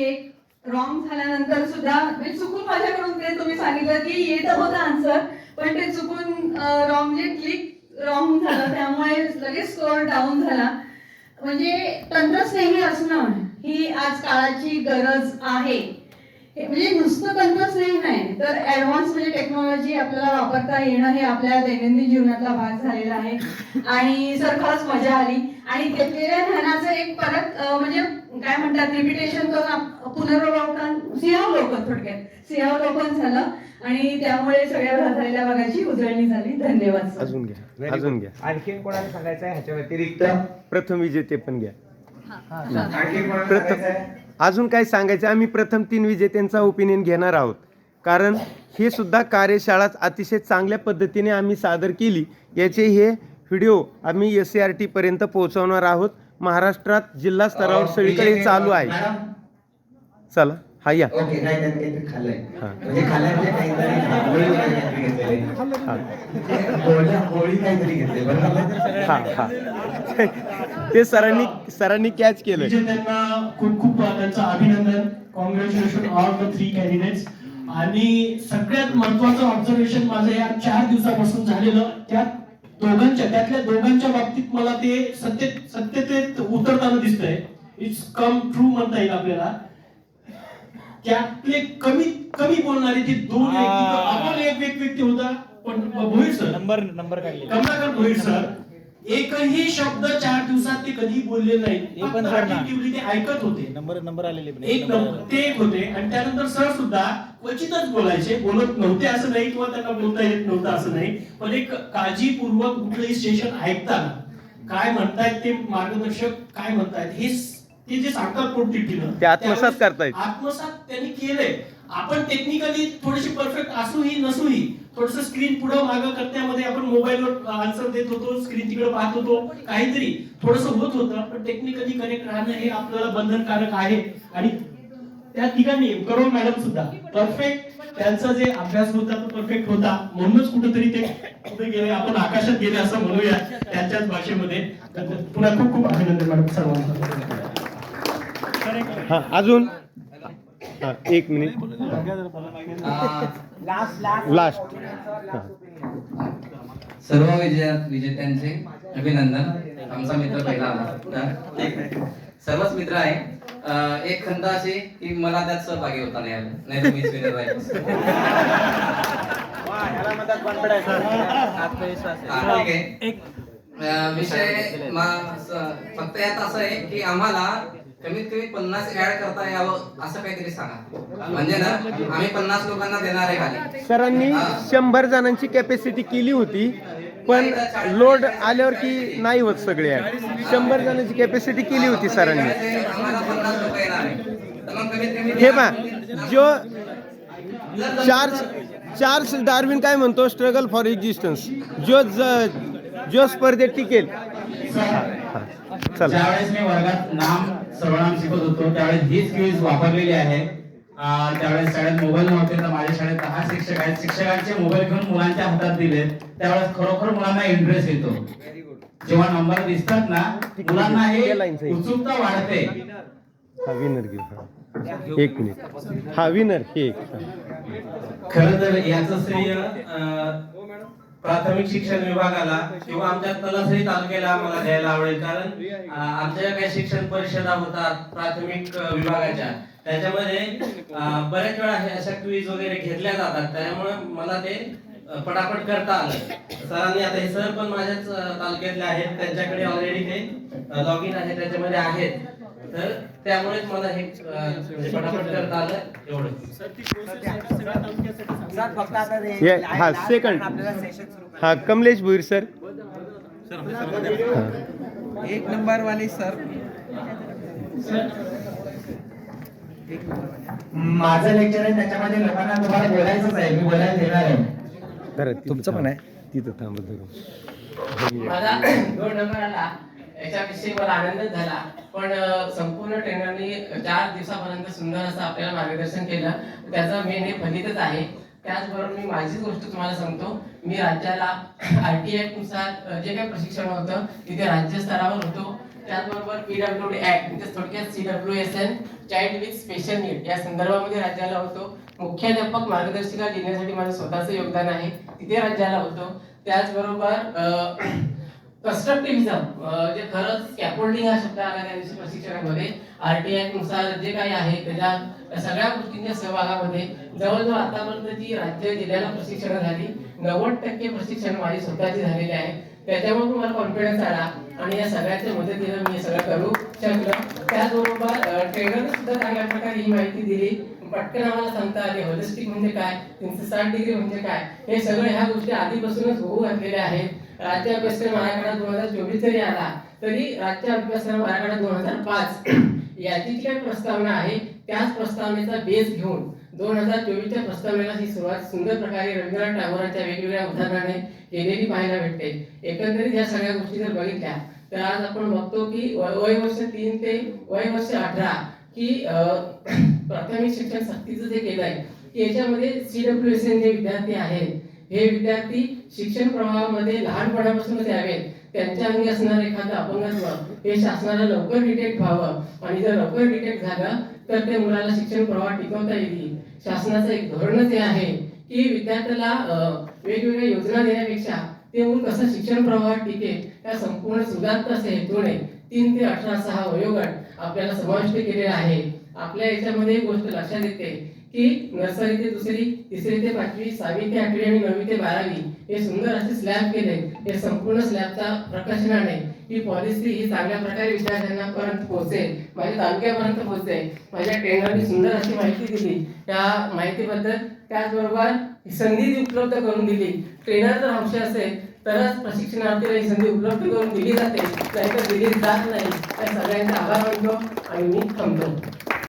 Wrong झाल्यानंतर सुद्धा मी चुकून माझ्याकडून ते तुम्ही सांगितलं की येत होतं आन्सर पण ते चुकून रॉंग म्हणजे क्लिक रॉंग झालं त्यामुळे लगेच स्कोअर डाऊन झाला. म्हणजे तंत्रस्नेही असणं ही आज काळाची गरज आहे. म्हणजे नुसतं तंत्रस्नेही नाही तर ऍडव्हान्स म्हणजे टेक्नॉलॉजी आपल्याला वापरता येणं हे आपल्या दैनंदिन जीवनातला भाग झालेला आहे. आणि सर खरंच मजा आली. आणि घेतलेल्या ध्यानाचं एक परत म्हणजे काय म्हणतात रिपिटेशन करून पुनरावलोकन सिंहावलोकन थोडक्यात. सिंहावलोकन झालं. आणि त्यामुळे सगळ्या झालेल्या भागाची उजळणी झाली. धन्यवाद अजून घ्या. अजून घ्या. आणखीन कोणाला सांगायचं आहे ह्याच्या व्यतिरिक्त? प्रथम विजेते पण घ्या. आणखीन कोणाला प्रथम अजून काय सांगायचं? आम्ही प्रथम तीन विजेत्यांचा ओपिनियन घेणार आहोत. कारण ही सुद्धा कार्यशाळा अतिशय चांगल्या पद्धतीने आम्ही सादर केली. याचे हे व्हिडिओ आम्ही एस सी आर टी पर्यंत पोहोचवणार आहोत. महाराष्ट्रात जिल्हा स्तरावर सगळीकडे चालू आहे. चला हा या. हा. म्हणजे म्हणजे काहीतरी. हा हा हा. ते सरांनी सरांनी कॅच केलं विजेत्यांना खूप खूप त्यांचं अभिनंदन. Congratulation all the three candidates आणि सगळ्यात महत्वाचं ऑब्झर्वेशन माझं या चार दिवसापासून झालेलं त्या दोघांच्या त्यातल्या दोघांच्या बाबतीत मला ते सत्य सत्यतेत उतरताना दिसतंय. इट्स कम ट्रू म्हणता येईल आपल्याला. त्यातले कमी कमी बोलणारे जे दोन व्यक्ती आपण एक एक व्यक्ती होता. पण भोईर सर. नंबर नंबर काढले. कमलाकर भोईर सर एकही शब्द चार दिवसात ते कधी बोलले नाहीत ते पण सर ना. ते ऐकत होते. नंबर नंबर आलेले पण एक नंबर ते एक होते. आणि त्यानंतर सर सुद्धा क्वचितच बोलायचे. बोलत नव्हते असं नाही किंवा त्यांना बोलता येत नव्हतं असं नाही. पण एक काळजीपूर्वक कुठलंही स्टेशन ऐकताना काय म्हणतायत ते मार्गदर्शक काय म्हणतायत हे स- ते जे सांगतात पोटतिडकीनं ते आत्मसात त्यावेळेस करतायत. आत्मसात त्यांनी केलंय. आपण टेक्निकली थोडीशी परफेक्ट असूही नसूही थोडस स्क्रीन पुढं मागं करण्यामध्ये आपण मोबाईलवर आन्सर देत होतो स्क्रीन तिकडे पाहत होतो. काहीतरी थोडस होत होतं पण टेक्निकली कनेक्ट राहणं हे आपल्याला बंधनकारक आहे. आणि त्या ठिकाणी करोड मॅडम सुद्धा परफेक्ट त्यांचा जे अभ्यास होता तो परफेक्ट होता. म्हणूनच कुठेतरी ते कुठे गेले. आपण आकाशात गेले असं म्हणूया त्यांच्याच भाषेमध्ये. पुन्हा खूप खूप अभिनंदन मॅडम सर्वांना अजून? हा एक मिनिट. लास्ट सर्व विजय विजेत्यांचे अभिनंदन. आमचा मित्र पहिला आला. सर्वच मित्र आहे. एक खंत अशी की मला त्यात सहभागी होता नाही आलं. नाही तर मीच विनर राहील विषय फक्त यात असं आहे की आम्हाला कमीत कमी पन्नास ऍड करता यावं असं काहीतरी सांगा. म्हणजे ना आम्ही पन्नास लोकांना देणार आहे खाली. सरांनी शंभर जणांची कॅपॅसिटी केली होती पण लोड आल्यावर की नाही होत सगळे शंभर जणांची कॅपॅसिटी केली होती सरांनी. हे पहा जो जर- चार्ल्स चार्ल्स डार्विन काय म्हणतो? स्ट्रगल फॉर एक्झिस्टन्स जो ज- जो स्पर्धेत टिकेल. चला. ज्यावेळेस मी वर्गात नाम सर्वनाम शिकत होतो. त्यावेळेस ही स्किल्स वापरलेली आहे त्यावेळेस शाळेत मोबाईल नव्हते तर माझ्या शाळेत दहा शिक्षक आहेत. शिक्षकांचे मोबाईल घेऊन मुलांच्या हातात दिले. त्यावेळेस खरोखर मुलांना इंटरेस्ट येतो. जेव्हा नंबर दिसतात ना मुलांना हे उत्सुकता वाढते. हा विनर घेऊ. एक मिनिट हा विनर हे एक. खरं तर याचं श्रेय प्राथमिक शिक्षण विभागाला किंवा आमच्या तलासरी तालुक्याला आम्हाला द्यायला आवडेल कारण आमच्या ज्या काही शिक्षण परिषदा होतात प्राथमिक विभागाच्या त्याच्यामध्ये बऱ्याच वेळा हे अशा क्विज वगैरे घेतल्या जातात. त्यामुळे मला ते पटापट करता आलं. सरांनी आता हे सर पण माझ्याच तालुक्यातले आहेत. त्यांच्याकडे ऑलरेडी ते लॉग इन आहे त्याच्यामध्ये आहेत. तर त्यामुळेच मला हे अं, पटापट करता आलं एवढं. सर फक्त आता ते ये- live- हा, second. आपल्याला सुरू हा कमलेश भुईर सर एक नंबर वाले सर माझं लेक्चर आहे त्याच्यामध्ये लोकांना तुम्हाला बोलायचंच आहे मी बोलायला देणार आहे. तुमचं पण आहे? तिथं थांबत. मला दोन नंबर आला. याच्याविषयी मला आनंद झाला. पण संपूर्ण ट्रेनरनी चार दिवसापर्यंत सुंदर असं आपल्याला मार्गदर्शन केलं. त्याचं मेन हे फलितच आहे. त्याचबरोबर मी माझीच गोष्ट तुम्हाला सांगतो. मी राज्याला आर टी नुसार जे काही प्रशिक्षण होतं तिथे राज्यस्तरावर होतो. त्याचबरोबर पी डब्ल्यू डी ऍक्ट म्हणजे थोडक्यात C W S N child with special need या संदर्भामध्ये राज्याला होतो. मुख्याध्यापक मार्गदर्शिका लिहिण्यासाठी माझं स्वतःचं योगदान आहे. तिथे राज्याला होतो. त्याचबरोबर कन्स्ट्रक्टिव्हिझम जे खरंच स्कॅपोल्डिंग हा शब्द आला त्या दिवशी प्रशिक्षणामध्ये आरटीआयनुसार जे काही आहे त्याच्या सगळ्या गोष्टींच्या सहभागामध्ये जवळजवळ आतापर्यंत जी राज्य जिल्ह्याला प्रशिक्षण झाली. नव्वद टक्के प्रशिक्षण माझी स्वतःची झालेली आहे. त्याच्यामुळे तुम्हाला कॉन्फिडन्स आला आणि या सगळ्याच्या मदतीनं मी सगळं करू शकलो. त्याचबरोबर ट्रेनर सुद्धा चांगल्या प्रकारे ही माहिती दिली. पटकन आम्हाला सांगता आले होलिस्टिक म्हणजे काय? तीनशे साठ डिग्री म्हणजे काय? हे सगळं ह्या गोष्टी आधीपासूनच होऊ घातलेल्या आहेत. राज्य अभ्यासक्रम आराखडा दोन हजार चोवीस जरी आला तरी राज्य अभ्यासक्रम आराखडा दोन हजार पाच. याची जी काही प्रस्तावना आहे त्याच प्रस्तावनेचा बेस घेऊन दोन हजार चोवीसच्या प्रस्तावनेला ही सुरुवात सुंदर प्रकारे रवींद्रनाथ टागोरांच्या वेगवेगळ्या उदाहरणाने केलेली पाहायला भेटते. एकंदरीत या सगळ्या गोष्टी जर बघितल्या तर आज आपण बघतो की वय वर्ष तीन ते वय वर्ष अठरा की प्राथमिक शिक्षण सक्तीचं जे केलं आहे की याच्यामध्ये सी डब्ल्यू एस एन जे विद्यार्थी आहेत हे विद्यार्थी शिक्षण प्रवाहामध्ये लहानपणापासूनच यावेत त्यांच्या अंगी असणारं एखादं अपंगत्व हे शासनाला लवकर डिटेक्ट व्हावं. आणि जर लवकर डिटेक्ट झालं तर ते मुलाला शिक्षण प्रवाह टिकवता येईल शासनाचं एक धोरणच हे आहे की विद्यार्थ्याला वेगवेगळ्या योजना देण्यापेक्षा ते मूल कसं शिक्षण प्रवाह टिकेल त्या संपूर्ण सुधारता असे हेतूने तीन ते अठरा सहा वयोगट आपल्याला समाविष्ट केलेला आहे. आपल्या याच्यामध्ये एक गोष्ट लक्षात येते. की नर्सरी ते दुसरी तिसरी ते पाचवी सहावी ते आठवी आणि नववी ते बारावी हे सुंदर असे स्लॅब केले. हे संपूर्ण स्लॅबचा प्रकाशनाने ही पॉलिसी ही चांगल्या प्रकारे विद्यार्थ्यांना पर्यंत पोहोचेल. माझ्या तालुक्यापर्यंत पोहोचेल. माझ्या ट्रेनरनी सुंदर अशी माहिती दिली. त्या माहितीबद्दल त्याचबरोबर संधी उपलब्ध करून दिली. ट्रेनर जर हौशी असेल तरच प्रशिक्षणार्थीला ही संधी उपलब्ध करून दिली जाते. नाहीतर दिली जात नाही. त्या सगळ्यांचा आभार मानतो आणि मी थांबतो.